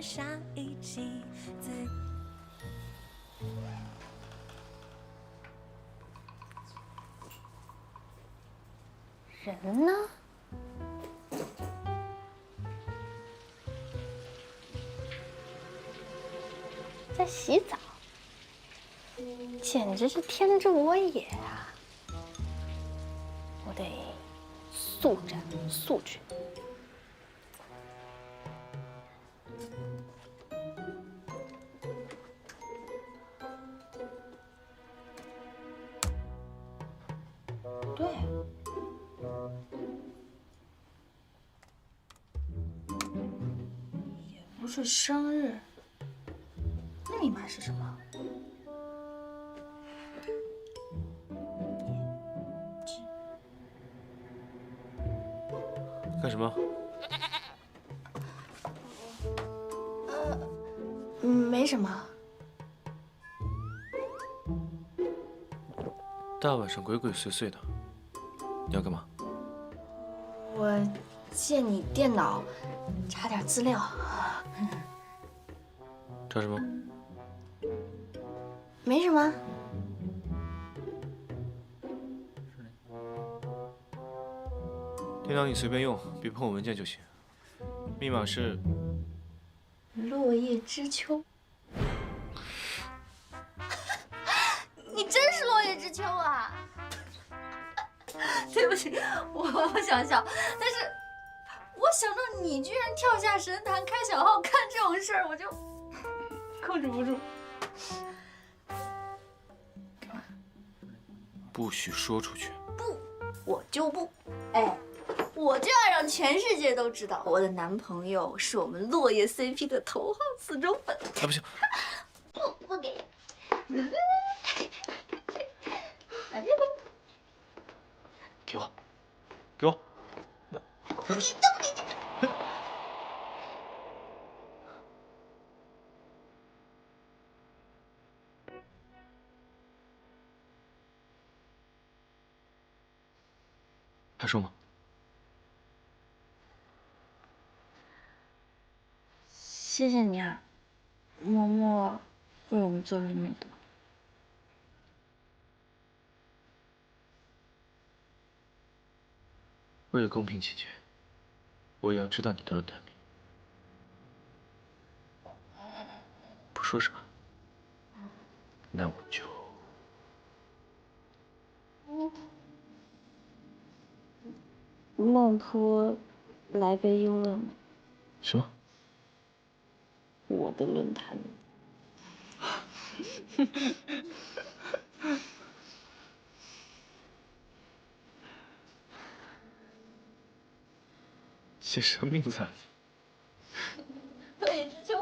的上一季自。人呢？在洗澡，简直是天助我也啊！我得速战速决。对，也不是生日，那密码是什么？干什么？嗯，没什么。大晚上鬼鬼祟祟的，你要干嘛？我借你电脑查点资料。查什么？没什么。电脑你随便用，别碰我文件就行。密码是落叶知秋。你真是落叶知秋啊！对不起，我不想笑，但是我想到你居然跳下神坛开小号干这种事儿，我就 控制不住。不许说出去。不我就不，哎，我就要让全世界都知道，我的男朋友是我们落叶 CP 的头号死忠粉。哎，不行，不不给。给我，给我。还说吗？谢谢你啊，默默为我们做了这么多。为了公平起见，我也要知道你的论坛名。不说什么？那我就……孟坡来杯优乐美，什么？我的论坛。写什么名字啊？